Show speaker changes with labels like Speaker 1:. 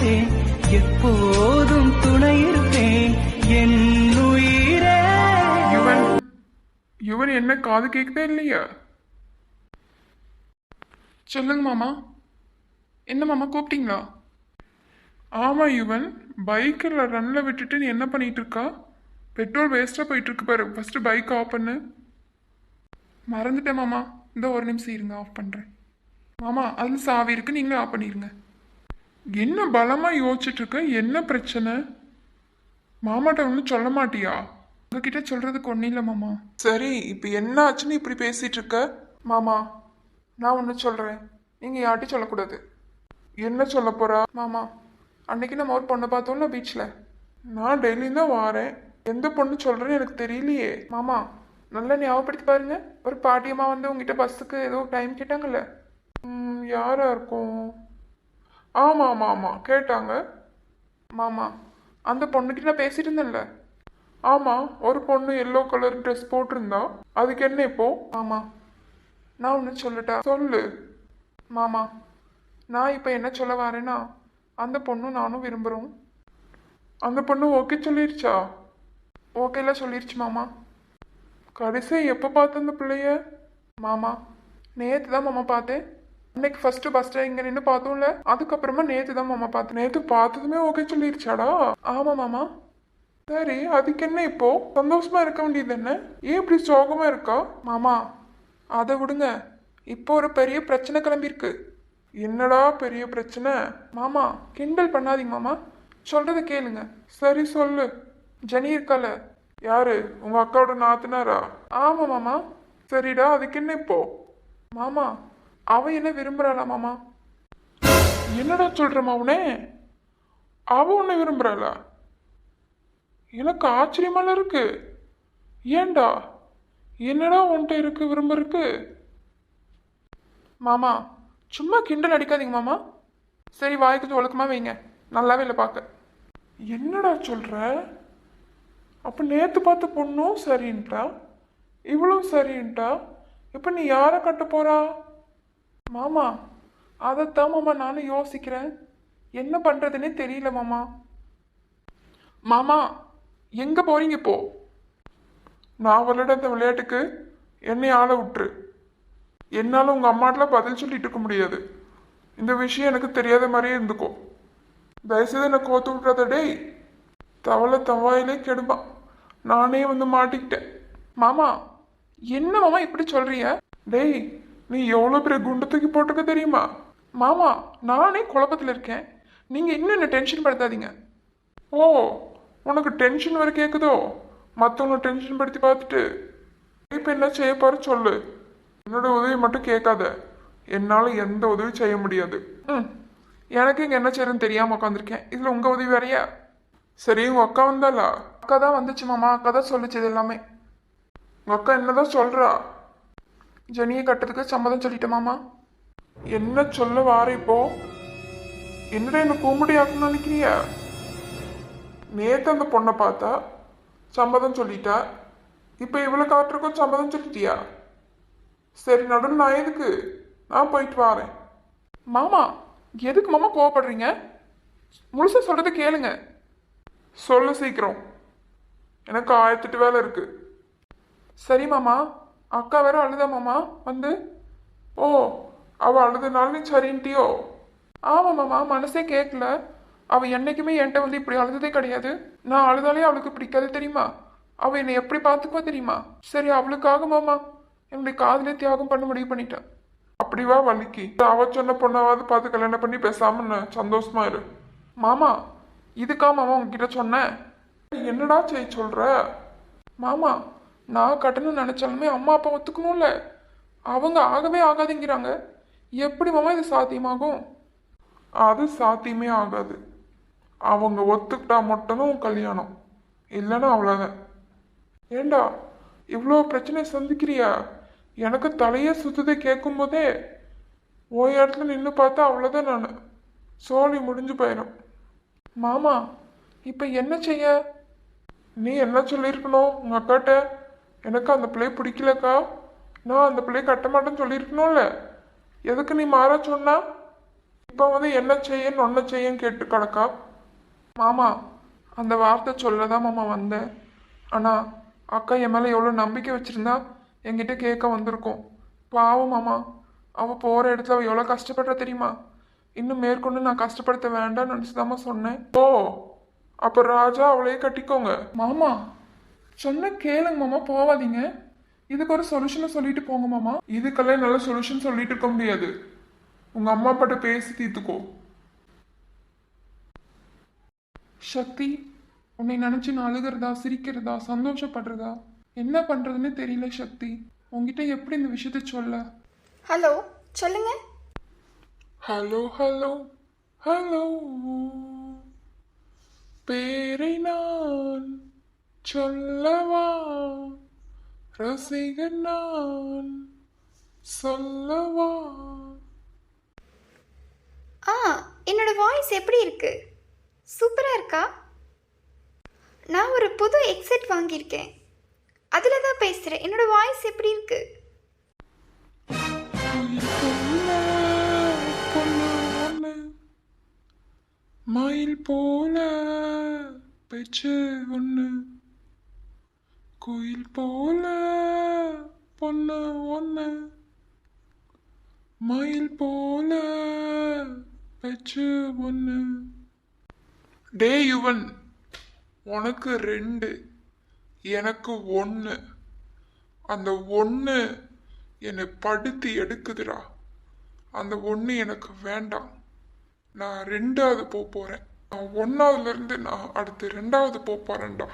Speaker 1: இருப்பேன் எப்போதும் துணை என் உயிரே. யுவன் யுவன் என்ன காது கேட்குதா இல்லையா? சொல்லுங்க மாமா. என்ன மாமா கூப்பிட்டீங்களா? ஆமாம் யுவன். பைக்கில் ரன்னில் விட்டுட்டு நீ என்ன பண்ணிகிட்டு இருக்கா? பெட்ரோல் வேஸ்ட்டாக போயிட்டுருக்கு பாரு. ஃபஸ்ட்டு பைக் ஆஃப் பண்ணு. மறந்துட்டேன் மாமா. இந்த ஒரு நிமிஷம் இருங்க ஆஃப் பண்ணுறேன் மாமா அதில் சாவி இருக்கு. நீங்களே ஆஃப் பண்ணிடுங்க என்ன பலமாக யோசிச்சுட்டு இருக்க என்ன பிரச்சனை? மாமாட்ட ஒன்றும் சொல்ல மாட்டியா? உங்ககிட்ட சொல்றதுக்கு ஒன்றும் இல்லை மாமா. சரி இப்போ என்ன ஆச்சுன்னு இப்படி பேசிட்டு இருக்க மாமா நான் ஒன்று சொல்கிறேன் நீங்கள் யார்ட்டையும் சொல்லக்கூடாது. என்ன சொல்ல போறா? மாமா அன்னைக்கு நம்ம ஒரு பொண்ணை பார்த்தோம்ல பீச்சில் நான் டெய்லியும் தான் வாரேன். எந்த பொண்ணு சொல்கிறேன்னு எனக்கு தெரியலையே. மாமா நல்லா ஞாபகப்படுத்தி பாருங்க. ஒரு பாட்டியம்மா வந்து உங்ககிட்ட பஸ்ஸுக்கு ஏதோ டைம் கேட்டாங்கல்ல. ம், யாரா இருக்கும்? ஆமாம் ஆமாம் ஆமாம் கேட்டாங்க. மாமா அந்த பொண்ணுக்கிட்ட நான் பேசிட்டு இருந்தேன்ல ஆமாம் ஒரு பொண்ணு எல்லோ கலர் ட்ரெஸ் போட்டிருந்தா அதுக்கு என்ன இப்போ? ஆமாம் நான் ஒன்று சொல்லட்டா? சொல்லு. மாமா நான் இப்போ என்ன சொல்ல வரேன்னா அந்த பொண்ணும் நானும் விரும்புகிறோம் அந்த பொண்ணு ஓகே சொல்லிருச்சா? ஓகேல சொல்லிருச்சு மாமா. கடைசியாக எப்போ பார்த்த அந்த பிள்ளைய? மாமா நேற்று தான் மாமா பார்த்தேன். இன்னைக்கு ஃபர்ஸ்ட் பஸ் இங்கே நின்று பார்த்தோம்ல அதுக்கப்புறமா நேற்று தான் மாமா பார்த்து நேற்று பார்த்ததுமே ஓகே சொல்லிருச்சாடா? ஆமாம் மாமா. சரி அதுக்கு என்ன இப்போ? சந்தோஷமா இருக்க வேண்டியது என்ன? ஏன் இப்படி சோகமா இருக்கா? மாமா அதை விடுங்க. இப்போ ஒரு பெரிய பிரச்சனை கிளம்பியிருக்கு. என்னடா பெரிய பிரச்சனை? மாமா கிண்டல் பண்ணாதீங்க மாமா. சொல்றத கேளுங்க. சரி சொல்லு. ஜனி இருக்கால. யாரு? உங்க அக்காவோட நாத்துனாரா? ஆமா மாமா. சரிடா அதுக்கு என்ன இப்போ? மாமா அவ என்ன விரும்புகிறாளா மாமா? என்னடா சொல்கிறமா உனே அவ உன்னை விரும்புறாளா? எனக்கு ஆச்சரியமால இருக்கு. ஏன்டா? என்னடா உன்கிட்ட இருக்கு விரும்புறக்கு மாமா சும்மா கிண்டல் அடிக்காதீங்க மாமா. சரி வாய் கொஞ்சம் வைங்க. நல்லாவே இல்லை பார்க்க. என்னடா சொல்கிற அப்போ நேற்று பார்த்த பொண்ணும் சரின்ட்டா இவ்வளோ சரின்ட்டா இப்போ நீ யாரை கட்ட போகிறா மாமா அதைத்தான் மாமா நானும் யோசிக்கிறேன். என்ன பண்ணுறதுன்னே தெரியல மாமா. மாமா எங்கே போகிறீங்க இப்போ? நான் விளையாட இந்த விளையாட்டுக்கு என்னை ஆள விட்டுரு. என்னால் உங்கள் அம்மாட்டெலாம் பதில் சொல்லிட்டு இருக்க முடியாது. இந்த விஷயம் எனக்கு தெரியாத மாதிரியே இருந்துக்கோ. தயவுசெய்து என்னை கோத்து விட்றத டேய். தவளை தவாயிலே கெடுப்பான் நானே வந்து மாட்டிக்கிட்டேன். மாமா என்ன மாமா இப்படி சொல்கிறீங்க டேய் நீ எவ்வளோ பெரிய குண்டு தூக்கி போட்டிருக்க தெரியுமா? மாமா நானே குழப்பத்தில் இருக்கேன். நீங்கள் இன்னும் என்ன டென்ஷன் படுத்தாதீங்க. ஓ உனக்கு டென்ஷன் வர கேட்குதோ மற்றவங்களை டென்ஷன் படுத்தி பார்த்துட்டு இப்போ என்ன செய்ய போற சொல்லு. என்னோட உதவி மட்டும் கேட்காத. என்னால் எந்த உதவி செய்ய முடியாது. ம் எனக்கு இங்கே என்ன செய்யறதுன்னு தெரியாமல் உட்காந்துருக்கேன் இதில் உங்கள் உதவி வேறையா? சரி உங்கள் அக்கா வந்தாளா? அக்கா தான் வந்துச்சு மாமா. அக்கா தான் சொல்லிச்சு இது எல்லாமே. உங்கள் அக்கா என்னதான் சொல்கிறா ஜெனியை கட்டுறதுக்கு சம்மதம் சொல்லிட்டேமாமா என்ன சொல்ல வார இப்போ? என்னடா என்ன கூம்படி ஆக்கணும்னு நினைக்கிறியா? நேற்று அந்த பொண்ணை பார்த்தா சம்மதம் சொல்லிட்டா. இப்போ இவ்வளோ காட்டுறக்கும் சம்மதம் சொல்லிட்டியா? சரி நடுவில் நான் எதுக்கு? நான் போயிட்டு வரேன். மாமா எதுக்கு மாமா கோவப்படுறீங்க? முழுசாக சொல்கிறத கேளுங்க. சொல்லு சீக்கிரம். எனக்கு ஆயிரத்தெட்டு வேலை இருக்குது சரி மாமா. அக்கா வேற அழுதா மாமா? வந்து. ஓ அவ அழுதுனால நீ சரின்ட்டியோ? ஆமா மாமா மனசே கேட்கல அவ என்னைக்குமே என்கிட்ட வந்து இப்படி அழுததே கிடையாது. நான் அழுதாலே அவளுக்கு பிடிக்காது தெரியுமா? அவ என்னை எப்படி பார்த்துக்குவா தெரியுமா? சரி அவளுக்காக மாமா என்னுடைய காதலே தியாகம் பண்ண முடிவு பண்ணிட்டேன். அப்படிவா வலிக்கு அவ சொன்ன பொண்ணாவது பார்த்து கல்யாணம் பண்ணி பேசாம சந்தோஷமா இரு. மாமா இதுக்கா மாமா உங்ககிட்ட சொன்னேன். என்னடா செய்ய சொல்ற? மாமா நான் கட்டணும்னு நினச்சாலுமே அம்மா அப்பா ஒத்துக்கணும்ல? அவங்க ஆகவே ஆகாதுங்கிறாங்க. எப்படி மாமா இது சாத்தியமாகும்? அது சாத்தியமே ஆகாது. அவங்க ஒத்துக்கிட்டா மட்டும்தான் கல்யாணம். இல்லைன்னா அவ்வளோதான் ஏண்டா இவ்வளோ பிரச்சனை சந்திக்கிறியா? எனக்கு தலையே சுத்துதை கேட்கும்போதே ஓ இடத்துல நின்று பார்த்தா அவ்வளோதான் நான். சோழி முடிஞ்சு போயிடும் மாமா இப்போ என்ன செய்ய? நீ என்ன சொல்லியிருக்கணும் உங்கள் அக்காட்ட? எனக்கு அந்த பிள்ளை பிடிக்கலக்கா? நான் அந்த பிள்ளை கட்ட மாட்டேன்னு சொல்லியிருக்கணும்ல. எதுக்கு நீ மாற சொன்னா? இப்போ வந்து என்ன செய்யன்னு ஒன்ன செய்யன்னு கேட்டு கிடக்கா மாமா அந்த வார்த்தை சொல்ல தான் மாமா வந்தேன். ஆனால் அக்கா என் மேலே எவ்வளோ நம்பிக்கை வச்சுருந்தா என்கிட்ட கேட்க வந்திருக்கோம். பாவம் மாமா அவள் போகிற இடத்துல அவள் எவ்வளோ கஷ்டப்படுற தெரியுமா? இன்னும் மேற்கொண்டு நான் கஷ்டப்படுத்த வேண்டாம்னு நினச்சிதாம்மா சொன்னேன். ஓ அப்போ ராஜா அவளையே கட்டிக்கோங்க. மாமா சொன்ன கேளுங்க மாமா போவாதீங்க. இதுக்கு ஒரு சொல்யூஷனை சொல்லிட்டு போங்க மாமா. இதுக்கெல்லாம் நல்ல சொல்யூஷன் சொல்லிட்டு இருக்க முடியாது. உங்க அம்மா அப்பாட்ட பேசி தீர்த்துக்கோ. சக்தி உன்னை நினைச்சு நான் அழுகிறதா சிரிக்கிறதா சந்தோஷப்படுறதா என்ன பண்றதுன்னு தெரியல சக்தி. உன்கிட்ட எப்படி இந்த விஷயத்த சொல்ல?
Speaker 2: ஹலோ சொல்லுங்க.
Speaker 1: ஹலோ ஹலோ ஹலோ பேரை நான் சொல்லவா? ரசிகன் நான் சொல்லவா?
Speaker 2: ஆ என்னோட வாய்ஸ் எப்படி இருக்கு? சூப்பராக இருக்கா? நான் ஒரு புது எக்ஸெட் வாங்கியிருக்கேன். அதில் தான் பேசுகிறேன் என்னோட வாய்ஸ் எப்படி இருக்கு?
Speaker 1: மயில் போல பேச்சு ஒண்ணு குயில் போல பொண்ணு ஒண்ணு. மயில் போல பெச்சு ஒன்று டே யுவன் உனக்கு ரெண்டு எனக்கு ஒன்று அந்த ஒன்று என்னை படுத்தி எடுக்குதுடா. அந்த ஒன்று எனக்கு வேண்டாம். நான் ரெண்டாவது போக போகிறேன் நான் ஒன்றாவதுலேருந்து நான் அடுத்து ரெண்டாவது போக போகிறேன்டா